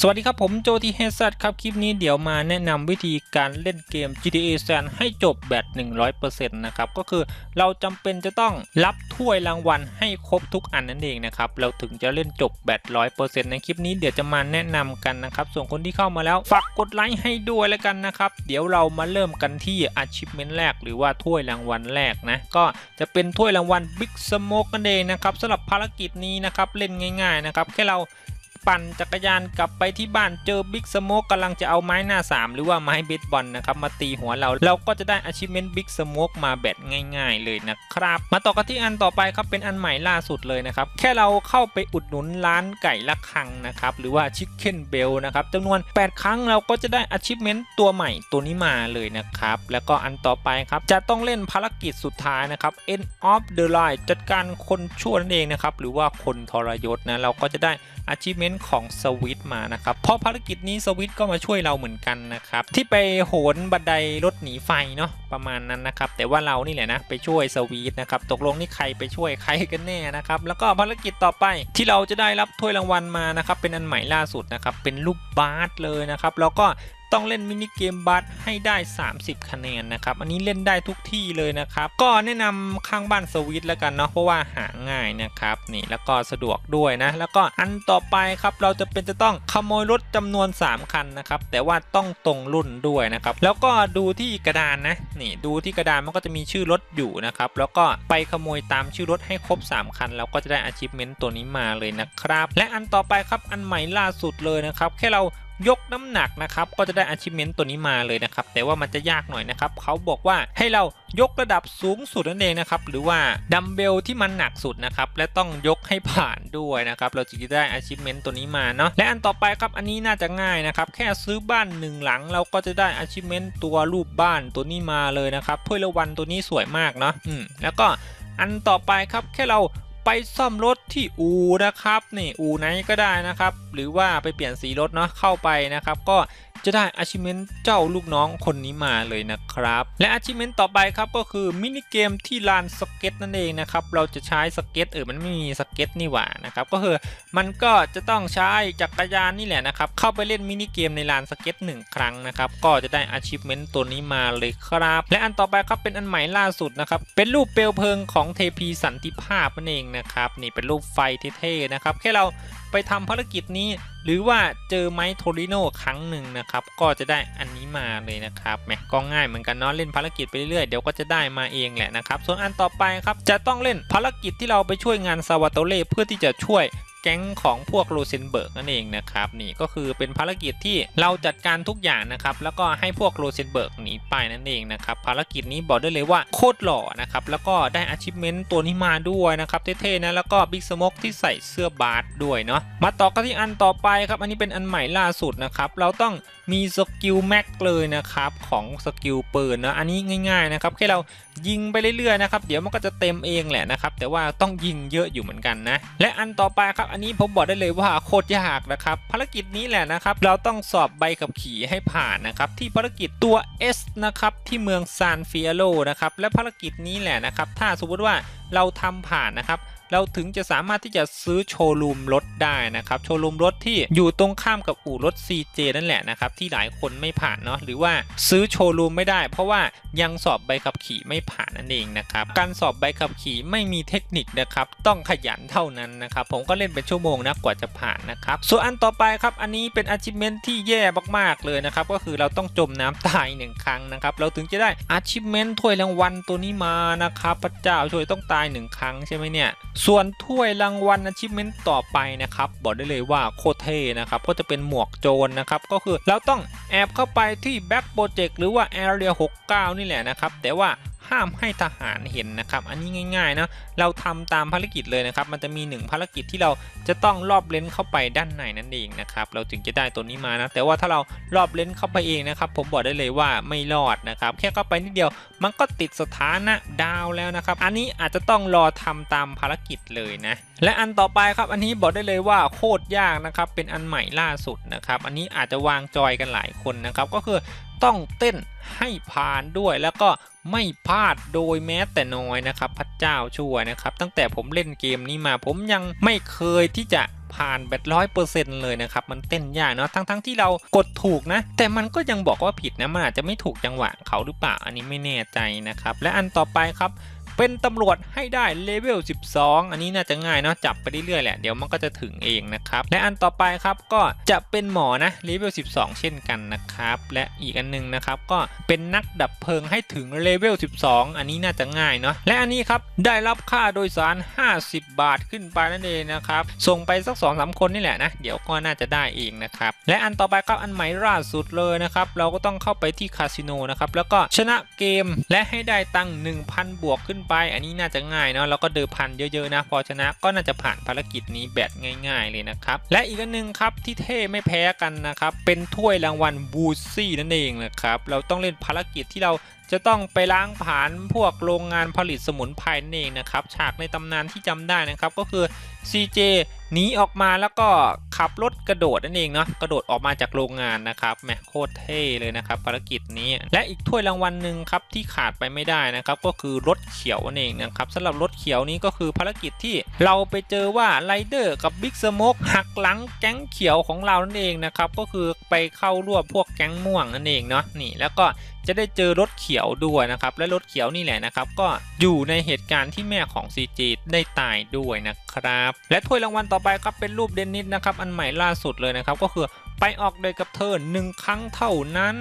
สวัสดีครับผมโจทีเฮซัครับ คลิปนี้เดี๋ยวมาแนะนำวิธีการเล่นเกม GTA San ให้จบแบบ 100%นะครับ ก็คือเราจำเป็นจะต้องรับถ้วยรางวัลให้ครบทุกอันนั่นเองนะครับ เราถึงจะเล่นจบแบบ 100%ในคลิปนี้เดี๋ยวจะมาแนะนำกันนะครับ ส่วนคนที่เข้ามาแล้ว ฝากกดไลค์ให้ด้วยแล้วกันนะครับ เดี๋ยวเรามาเริ่มกันที่ achievement แรก หรือว่าถ้วยรางวัลแรกนะก็จะเป็นถ้วยรางวัล Big Smoke นั่นเองนะครับสำหรับภารกิจนี้นะครับเล่นง่าย ๆนะครับแค่เรา ปั่นจักรยานกลับไปที่บ้านเจอบิ๊กสโมกกำลังจะเอาไม้หน้า 3 หรือว่าไม้เบสบอลนะครับมาตีหัวเรา เราก็จะได้ achievement big smoke มาแบบง่าย ๆ เลยนะครับ มาต่อกันที่อันต่อไปครับเป็นอันใหม่ล่าสุดเลยนะครับ แค่เราเข้าไปอุดหนุนร้านไก่ละคังนะครับหรือว่า chicken bell นะครับจำนวน 8 ครั้งเราก็จะได้ achievement ตัวใหม่ตัวนี้มาเลยนะครับแล้วก็อันต่อไปครับจะต้องเล่นภารกิจสุดท้ายนะครับ end of the line จัดการคนชั่วนั่นเองนะครับหรือว่าคนทรยศนะเราก็จะได้ achievement ของสวิตมานะครับ เพราะภารกิจนี้สวิตก็มาช่วยเราเหมือนกันนะครับ ที่ไปโหนบันไดรถหนีไฟเนาะประมาณนั้นนะครับ แต่ว่าเรานี่แหละนะไปช่วยสวิตนะครับตกลงนี่ใครไปช่วยใครกันแน่นะครับแล้วก็ภารกิจต่อไปที่เราจะได้รับถ้วยรางวัลมานะครับเป็นอันใหม่ล่าสุดนะครับเป็นรูปบาสเลยนะครับแล้วก็ ต้องเล่นมินิเกมบัสให้ได้ 30 คะแนนนะครับ อันนี้เล่นได้ทุกที่เลยนะครับ ก็แนะนำข้างบ้านสวิตแล้วกันเนาะเพราะว่าหาง่ายนะครับนี่แล้วก็สะดวกด้วยนะ แล้วก็อันต่อไปครับเราจะเป็นจะต้องขโมยรถจำนวน 3 คันนะครับแต่ว่าต้องตรงรุ่นด้วยนะครับแล้วก็ดูที่กระดานนะนี่ดูที่กระดานมันก็จะมีชื่อรถอยู่นะครับแล้วก็ไปขโมยตามชื่อรถให้ครบ 3 คันเราก็จะได้ achievement ตัวนี้มาเลยนะครับ และอันต่อไปครับอันใหม่ล่าสุดเลยนะครับแค่เรา ยกน้ำหนักนะครับก็จะได้ achievement ตัวนี้มาเลยนะครับแต่ว่ามันจะยากหน่อยนะครับเขาบอกว่าให้เรายกระดับสูงสุดนั่นเองนะครับหรือว่าดัมเบลที่มันหนักสุดนะครับและต้องยกให้ผ่านด้วยนะครับเราจึงจะได้ achievement ตัวนี้มาเนาะและอันต่อไปครับอันนี้น่าจะง่ายนะครับแค่ซื้อบ้านหนึ่งหลัง เราก็จะได้ achievement ตัวรูปบ้านตัวนี้มาเลยนะครับถ้วยรางวัลตัวนี้สวยมากเนาะอืมแล้วก็อันต่อไปครับแค่เรา ไปซ่อมรถที่อูนะครับนี่อูไหนก็ได้นะครับ หรือว่าไปเปลี่ยนสีรถเนาะเข้าไปนะครับ ก็ จะได้ achievement เจ้าลูกน้องคนนี้มาเลยนะครับ และ achievement ต่อไปครับก็คือมินิเกมที่ลานสเก็ตนั่นเองนะครับเราจะใช้สเก็ตเออมันไม่มีสเก็ตนี่หว่านะครับก็คือมันก็จะต้องใช้จักรยานนี่แหละนะครับเข้าไปเล่นมินิเกมในลานสเก็ตหนึ่งครั้งนะครับก็จะได้ achievement ตัวนี้มาเลยครับ และอันต่อไปครับเป็นอันใหม่ล่าสุดนะครับเป็นรูปเปลวเพลิงของเทพีสันติภาพนั่นเองนะครับนี่เป็นรูปไฟเท่ๆนะครับแค่เรา ไปทำภารกิจนี้ หรือว่าเจอไมโทริโนครั้งหนึ่งนะครับ ก็จะได้อันนี้มาเลยนะครับแหมก็ง่ายเหมือนกันเนาะเล่นภารกิจไปเรื่อยเดี๋ยวก็จะได้มาเองแหละนะครับ ส่วนอันต่อไปครับจะต้องเล่นภารกิจที่เราไปช่วยงานซาวาโตเล่เพื่อที่จะช่วยแก๊งของพวกโรเซนเบิร์กนั่นเองนะครับนี่ก็คือเป็นภารกิจที่เราจัดการทุกอย่างนะครับแล้วก็ให้พวกโรเซนเบิร์กหนีไปนั่นเองนะครับภารกิจนี้บอกได้เลยว่าโคตรหล่อนะครับแล้วก็ได้อาชิพเมนต์ตัวนี้มาด้วยนะครับเท่ๆนะแล้วก็บิ๊กสโมกที่ใส่เสื้อบาสด้วยเนาะมาต่อกันที่อันต่อไปครับอันนี้เป็นอันใหม่ล่าสุดนะครับเราต้อง มีสกิลแม็กเลยนะครับของสกิลปืนนะอันนี้ง่ายๆนะครับแค่เรายิงไปเรื่อยๆนะครับเดี๋ยวมันก็จะเต็มเองแหละนะครับแต่ว่าต้องยิงเยอะอยู่เหมือนกันนะและอันต่อไปครับอันนี้ผมบอกได้เลยว่าโคตรยากนะครับภารกิจนี้แหละนะครับเราต้องสอบใบขับขี่ให้ผ่านนะครับที่ภารกิจตัว S นะครับที่เมืองซานเฟียโลนะครับและภารกิจนี้แหละนะครับถ้าสมมติว่าเราทำผ่านนะครับ เราถึงจะสามารถที่จะซื้อโชว์รูมรถได้นะครับโชว์รูมรถที่อยู่ตรงข้ามกับอู่รถ CJ นั่นแหละนะครับที่หลายคนไม่ผ่านเนาะหรือว่าซื้อโชว์รูมไม่ได้ เพราะว่ายังสอบใบขับขี่ไม่ผ่านนั่นเองนะครับการสอบใบขับขี่ไม่มีเทคนิคนะครับต้องขยันเท่านั้นนะครับผมก็เล่นเป็นชั่วโมงนะกว่าจะผ่านนะครับส่วนอันต่อไปครับอันนี้เป็น achievement ที่แย่มากๆเลยนะครับก็คือเราต้องจมน้ำตายหนึ่งครั้งนะครับเราถึงจะได้ achievement ถ้วยรางวัลตัวนี้มานะครับพระเจ้าช่วยต้องตายหนึ่งครั้งใช่ไหมเนี่ยส่วนถ้วยรางวัล achievement ต่อไปนะครับบอกได้เลยว่าโคตรเท่นะครับก็จะเป็นหมวกโจรนะครับก็คือเราต้องแอบเข้าไปที่ Back Project หรือว่า Area 69 นี่แหละนะครับแต่ว่า ห้ามให้ทหารเห็นนะครับ อันนี้ง่ายๆนะเราทำตามภารกิจเลยนะครับ มันจะมีหนึ่งภารกิจที่เราจะต้องรอบเลนเข้าไปด้านในนั่นเองนะครับ เราถึงจะได้ตัวนี้มานะ แต่ว่าถ้าเรารอบเลนเข้าไปเองนะครับ ผมบอกได้เลยว่าไม่รอดนะครับ แค่เข้าไปนิดเดียว มันก็ติดสถานะดาวแล้วนะครับ อันนี้อาจจะต้องรอทำตามภารกิจเลยนะ และอันต่อไปครับ อันนี้บอกได้เลยว่าโคตรยากนะครับ เป็นอันใหม่ล่าสุดนะครับ อันนี้อาจจะวางจอยกันหลายคนนะครับ ก็คือต้องเต้นให้ผ่านด้วยแล้วก็ ไม่พลาดโดยแม้แต่น้อยนะครับพระเจ้าช่วยนะครับ ตั้งแต่ผมเล่นเกมนี้มาผมยังไม่เคยที่จะผ่านแบบร้อยเปอร์เซ็นต์เลยนะครับ มันเต้นยากเนาะทั้งๆทที่เรากดถูกนะ แต่มันก็ยังบอกว่าผิดนะ มันอาจจะไม่ถูกจังหวะเขาหรือเปล่า อันนี้ไม่แน่ใจนะครับ และอันต่อไปครับ เป็นตำรวจให้ได้เลเวล 12 อันนี้น่าจะง่ายเนาะจับไปเรื่อยๆแหละเดี๋ยวมันก็จะถึงเองนะครับ และอันต่อไปครับก็จะเป็นหมอนะเลเวล 12 เช่นกันนะครับ และอีกอันหนึงนะครับก็เป็นนักดับเพลิงให้ถึงเลเวล 12 อันนี้น่าจะง่ายเนาะและอันนี้ครับได้รับค่าโดยสาร 50 บาทขึ้นไปนั่นเองนะครับส่งไปสัก2อสคนนี่แหละนะเดี๋ยวก็น่าจะได้เองนะครับและอันต่อไปครับอันใหม่ล่าสุดเลยนะครับเราก็ต้องเข้าไปที่คาสิโนนะครับแล้วก็ชนะเกมและให้ได้ตังค์1,000 บวกขึ้นไป อันนี้น่าจะง่ายเนาะแล้วก็เดิมพันเยอะๆนะ พอชนะก็น่าจะผ่านภารกิจนี้แบบง่าย ๆเลยนะครับและอีกอันหนึงครับที่เท่ไม่แพ้กันนะครับเป็นถ้วยรางวัลบูซี่นั่นเองนะครับเราต้องเล่นภารกิจที่เรา จะต้องไปล้างผลาญพวกโรงงานผลิตสมุนไพรนั่นเองนะครับ ฉากในตำนานที่จำได้นะครับ ก็คือ CJ หนีออกมาแล้วก็ขับรถกระโดดนั่นเองเนาะกระโดดออกมาจากโรงงานนะครับแมโคตรเท่เลยนะครับภารกิจนี้และอีกถ้วยรางวัลหนึ่งครับที่ขาดไปไม่ได้นะครับ ก็คือรถเขียวนั่นเองนะครับสำหรับรถเขียวนี้ก็คือภารกิจที่เราไปเจอว่าไรเดอร์กับบิ๊กสโมกหักหลังแก๊งเขียวของเรานั่นเองนะครับก็คือไปเข้ารวมพวกแก๊งม่วงนั่นเองเนาะนี่แล้วก็จะได้เจอรถเขียวียวด้วยนะครับ และรถเขียวนี่แหละนะครับ ก็อยู่ในเหตุการณ์ที่แม่ของ CJ ได้ตายด้วยนะครับ และถ้วยรางวัลต่อไปครับเป็นรูปเดนนิสนะครับ อันใหม่ล่าสุดเลยนะครับ ก็คือไปออกเดทกับเธอหนึ่งครั้งเท่านั้น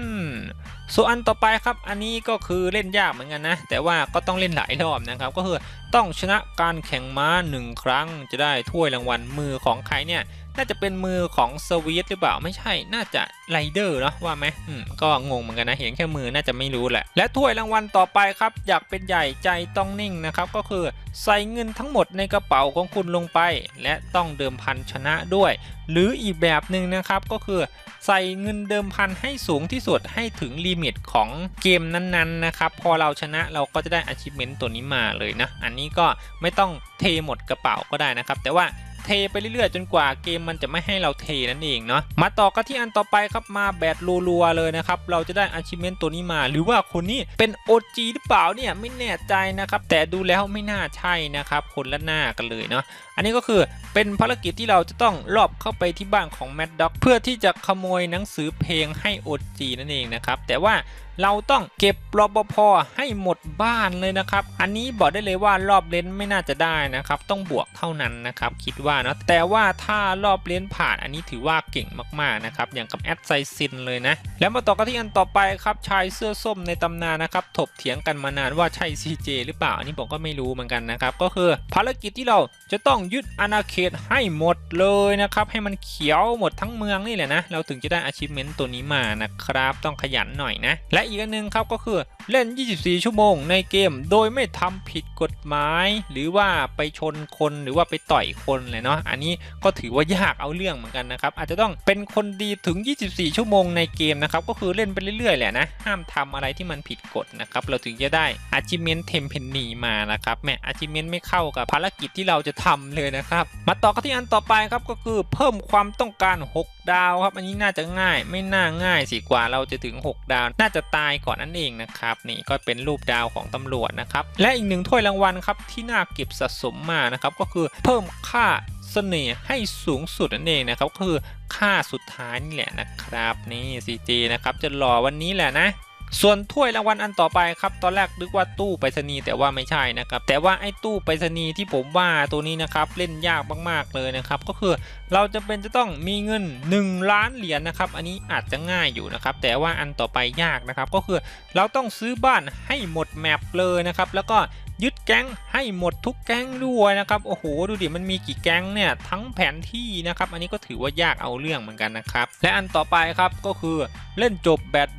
ส่วนอันต่อไปครับอันนี้ก็คือเล่นยากเหมือนกันนะ แต่ว่าก็ต้องเล่นหลายรอบนะครับ ก็คือต้องชนะการแข่งม้าหนึ่งครั้ง จะได้ถ้วยรางวัลมือของใครเนี่ยน่าจะเป็นมือของสวีทหรือเปล่าไม่ใช่ น่าจะไรเดอร์เนาะว่าไหมอืมก็งงเหมือนกันนะเห็นแค่มือน่าจะไม่รู้แหละ และถ้วยรางวัลต่อไปครับ อยากเป็นใหญ่ใจต้องนิ่งนะครับก็คือใส่เงินทั้งหมดในกระเป๋าของคุณลงไป และต้องเดิมพันชนะด้วย หรืออีกแบบหนึ่งนะครับก็คือ ใส่เงินเดิมพันให้สูงที่สุดให้ถึงลิมิตของเกมนั้นๆนะครับ พอเราชนะเราก็จะได้ achievement ตัวนี้มาเลยนะ อันนี้ก็ไม่ต้องเทหมดกระเป๋าก็ได้นะครับ แต่ว่าเทไปเรื่อยๆ จนกว่าเกมมันจะไม่ให้เราเทนั่นเองเนาะมาต่อกันที่อันต่อไปครับมาแบบรัวๆเลยนะครับ เราจะได้ achievement ตัวนี้มา หรือว่าคนนี้เป็น OG หรือเปล่าเนี่ยไม่แน่ใจนะครับ แต่ดูแล้วไม่น่าใช่นะครับ คนละหน้ากันเลยเนาะ อันนี้ก็คือเป็นภารกิจที่เราจะต้องลอบเข้าไปที่บ้านของแมดด็อกเพื่อที่จะขโมยหนังสือเพลงให้ OG นั่นเองนะครับแต่ว่าเราต้องเก็บรปภให้หมดบ้านเลยนะครับ อันนี้บอกได้เลยว่ารอบเลนไม่น่าจะได้นะครับ ต้องบวกเท่านั้นนะครับ คิดว่านะแต่ว่าถ้ารอบเลนผ่านอันนี้ถือว่าเก่งมากๆนะครับอย่างกับแอดไซซินเลยนะ แล้วมาต่อกันที่อันต่อไปครับชายเสื้อส้มในตำนานนะครับถกเถียงกันมานานว่าใช่ CJ หรือเปล่า อันนี้ผมก็ไม่รู้เหมือนกันนะครับก็คือภารกิจที่เราจะต้องยึดอาณาเขตให้หมดเลยนะครับ ให้มันเขียวหมดทั้งเมืองนี่แหละนะ เราถึงจะได้ achievement ตัวนี้มานะครับ ต้องขยันหน่อยนะ และอีกอันหนึงครับก็คือเล่น 24 ชั่วโมงในเกม โดยไม่ทำผิดกฎหมาย หรือว่าไปชนคนหรือว่าไปต่อยคนเลยเนาะ อันนี้ก็ถือว่ายากเอาเรื่องเหมือนกันนะครับ อาจจะต้องเป็นคนดีถึง 24 ชั่วโมงในเกมนะครับ ก็คือเล่นไปเรื่อยๆแหละนะ ห้ามทำอะไรที่มันผิดกฎนะครับ เราถึงจะได้ achievement เทมเพนนีมานะครับ แม่ achievement ไม่เข้ากับภารกิจที่เราจะทำเลยนะครับ มาต่อกันที่อันต่อไปครับก็คือเพิ่มความต้องการ 6 ดาวครับ อันนี้น่าจะง่ายไม่น่าง่ายสิกว่าเราจะถึง 6 ดาว น่าจะตายก่อนนั่นเองนะครับนี่ก็เป็นรูปดาวของตำรวจนะครับและอีกหนึ่งถ้วยรางวัลครับที่น่าเก็บสะสมมานะครับก็คือเพิ่มค่าเสน่ห์ให้สูงสุดนั่นเองนะครับก็คือค่าสุดท้ายนี่แหละนะครับนี่ CG นะครับจะรอวันนี้แหละนะ ส่วนถ้วยรางวัลอันต่อไปครับ ตอนแรกนึกว่าตู้ไปรษณีย์แต่ว่าไม่ใช่นะครับ แต่ว่าไอ้ตู้ไปรษณีย์ที่ผมว่าตัวนี้นะครับเล่นยากมากๆเลยนะครับ ก็คือเราจะเป็นจะต้องมีเงิน 1 ล้านเหรียญนะครับ อันนี้อาจจะง่ายอยู่นะครับ แต่ว่าอันต่อไปยากนะครับ ก็คือเราต้องซื้อบ้านให้หมดแมปเลยนะครับ แล้วก็ ยึดแก๊งให้หมดทุกแก๊งด้วยนะครับโอ้โหดูดิมันมีกี่แก๊งเนี่ยทั้งแผนที่นะครับอันนี้ก็ถือว่ายากเอาเรื่องเหมือนกันนะครับและอันต่อไปครับก็คือเล่นจบแบต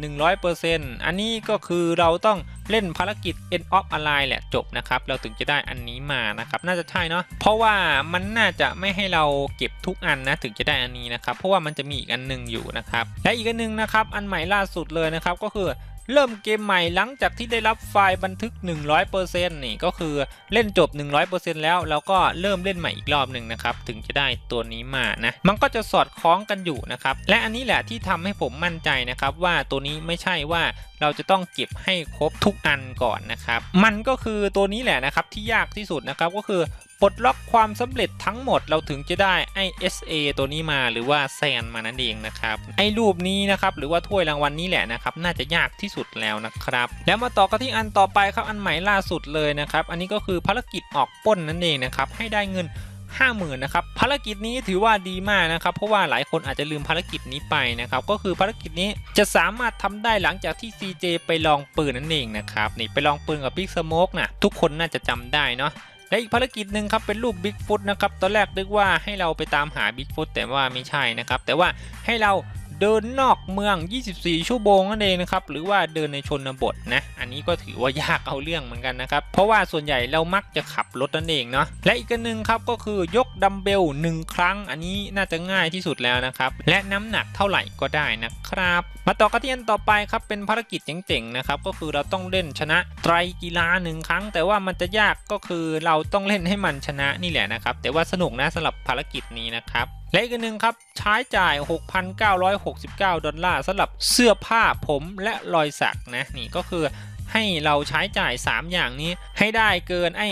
100%อันนี้ก็คือเราต้องเล่นภารกิจ End of Ally แหละจบนะครับเราถึงจะได้อันนี้มานะครับน่าจะใช่เนาะเพราะว่ามันน่าจะไม่ให้เราเก็บทุกอันนะถึงจะได้อันนี้นะครับเพราะว่ามันจะมีอีกอันหนึงอยู่นะครับและอีกอันหนึงนะครับอันใหม่ล่าสุดเลยนะครับก็คือ เริ่มเกมใหม่หลังจากที่ได้รับไฟล์บันทึก 100%นี่ก็คือเล่นจบ 100%แล้วเราก็เริ่มเล่นใหม่อีกรอบหนึ่งนะครับถึงจะได้ตัวนี้มานะมันก็จะสอดคล้องกันอยู่นะครับและอันนี้แหละที่ทำให้ผมมั่นใจนะครับว่าตัวนี้ไม่ใช่ว่าเราจะต้องเก็บให้ครบทุกอันก่อนนะครับมันก็คือตัวนี้แหละนะครับที่ยากที่สุดนะครับก็คือ ปลดล็อกความสำเร็จทั้งหมดเราถึงจะได้ไอ SA ตัวนี้มาหรือว่าแซนมานั่นเองนะครับไอรูปนี้นะครับหรือว่าถ้วยรางวัลนี้แหละนะครับน่าจะยากที่สุดแล้วนะครับ แล้วมาต่อกันที่อันต่อไปครับอันใหม่ล่าสุดเลยนะครับอันนี้ก็คือภารกิจออกป้นนั่นเองนะครับให้ได้เงิน50,000นะครับภารกิจนี้ถือว่าดีมากนะครับ เพราะว่าหลายคนอาจจะลืมภารกิจนี้ไปนะครับ ก็คือภารกิจนี้จะสามารถทำได้หลังจากที่ CJ ไปลองปืนนั่นเองนะครับนี่ไปลองปืนกับ Big Smoke นะทุกคนน่าจะจำได้เนาะ และอีกภารกิจหนึ่งครับเป็นรูปบิ๊กฟุตนะครับตอนแรกนึกว่าให้เราไปตามหาบิ๊กฟุตแต่ว่าไม่ใช่นะครับแต่ว่าให้เรา เดินนอกเมือง 24 ชั่วโมงนั่นเองนะครับ หรือว่าเดินในชนบทนะ อันนี้ก็ถือว่ายากเอาเรื่องเหมือนกันนะครับ เพราะว่าส่วนใหญ่เรามักจะขับรถนั่นเองเนาะ และอีกอันหนึ่งครับก็คือยกดัมเบล 1 ครั้ง อันนี้น่าจะง่ายที่สุดแล้วนะครับ และน้ำหนักเท่าไหร่ก็ได้นะครับ มาต่อกันที่อันต่อไปครับ เป็นภารกิจเจ๋งๆนะครับก็คือเราต้องเล่นชนะไตรกีฬาหนึ่งครั้ง แต่ว่ามันจะยากก็คือเราต้องเล่นให้มันชนะนี่แหละนะครับ แต่ว่าสนุกนะสำหรับภารกิจนี้นะครับ และอีกอันหนึ่งครับใช้จ่าย 6,969 ดอลลาร์สำหรับเสื้อผ้าผมและรอยสักนะนี่ก็คือให้เราใช้จ่าย 3 อย่างนี้ให้ได้เกินไอ้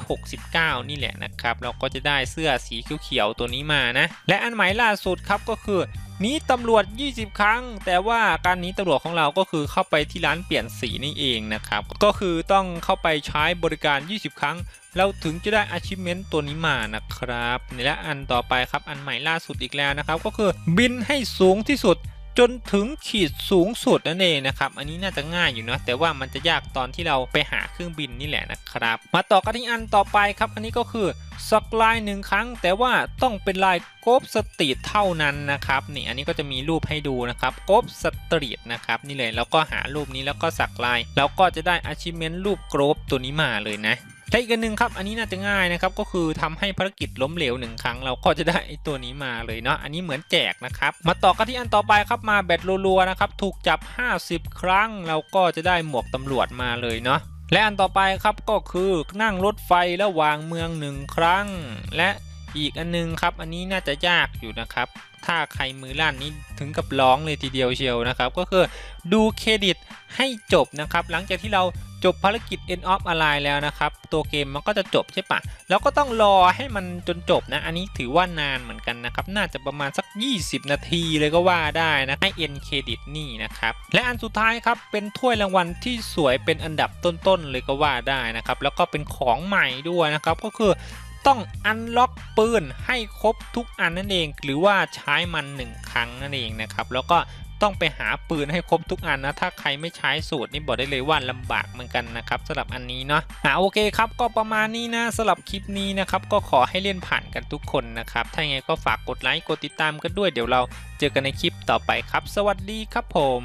6,969 นี่แหละนะครับ เราก็จะได้เสื้อสีเขียวๆตัวนี้มานะ และอันใหม่ล่าสุดครับก็คือ หนีตำรวจ 20 ครั้ง แต่ว่าการหนีตำรวจของเราก็คือเข้าไปที่ร้านเปลี่ยนสีนี่เองนะครับ ก็คือต้องเข้าไปใช้บริการ 20 ครั้ง เราถึงจะได้ achievement ตัวนี้มานะครับนี่และอันต่อไปครับอันใหม่ล่าสุดอีกแล้วนะครับ ก็คือบินให้สูงที่สุด จนถึงขีดสูงสุดนั่นเองนะครับ อันนี้น่าจะง่ายอยู่เนาะแต่ว่ามันจะยากตอนที่เราไปหาเครื่องบินนี่แหละนะครับ มาต่อกันที่อันต่อไปครับ อันนี้ก็คือสักลายหนึ่งครั้ง แต่ว่าต้องเป็นลายโกบสตรีทเท่านั้นนะครับนี่อันนี้ก็จะมีรูปให้ดูนะครับโกบสตรีทนะครับนี่เลยแล้วก็หารูปนี้แล้วก็สักลาย แล้วก็จะได้ achievement รูปโกรบตัวนี้มาเลยนะ และอีกอันหนึ่งครับ อันนี้น่าจะง่ายนะครับ ก็คือทำให้ภารกิจล้มเหลวหนึ่งครั้ง เราก็จะได้ตัวนี้มาเลยเนาะ อันนี้เหมือนแจกนะครับ มาต่อกันที่อันต่อไปครับ มาแบตรัวๆนะครับ ถูกจับ 50 ครั้ง เราก็จะได้หมวกตำรวจมาเลยเนาะและอันต่อไปครับก็คือนั่งรถไฟระหว่างเมืองหนึ่งครั้ง และอีกอันนึงครับ อันนี้น่าจะยากอยู่นะครับ ถ้าใครมือลั่นนี้ถึงกับร้องเลยทีเดียวเชียวนะครับ ก็คือดูเครดิตให้จบนะครับ หลังจากที่เรา จบภารกิจ End of Align แล้วนะครับ ตัวเกมมันก็จะจบใช่ปะแล้วก็ต้องรอให้มันจนจบนะ อันนี้ถือว่านานเหมือนกันนะครับ น่าจะประมาณสัก 20 นาทีเลยก็ว่าได้นะให้ End Credit นี่นะครับ และอันสุดท้ายครับ เป็นถ้วยรางวัลที่สวยเป็นอันดับต้นๆเลยก็ว่าได้นะครับ แล้วก็เป็นของใหม่ด้วยนะครับ ก็คือต้องอันล็อกปืนให้ครบทุกอันนั่นเอง หรือว่าใช้มันหนึ่งครั้งนั่นเองนะครับ แล้วก็ ต้องไปหาปืนให้ครบทุกอันนะ ถ้าใครไม่ใช้สูตรนี่บอกได้เลยว่าลำบากเหมือนกันนะครับสำหรับอันนี้เนาะอ่าโอเคครับก็ประมาณนี้นะสำหรับคลิปนี้นะครับก็ขอให้เล่นผ่านกันทุกคนนะครับถ้าไงก็ฝากกดไลค์กดติดตามกันด้วยเดี๋ยวเราเจอกันในคลิปต่อไปครับ สวัสดีครับผม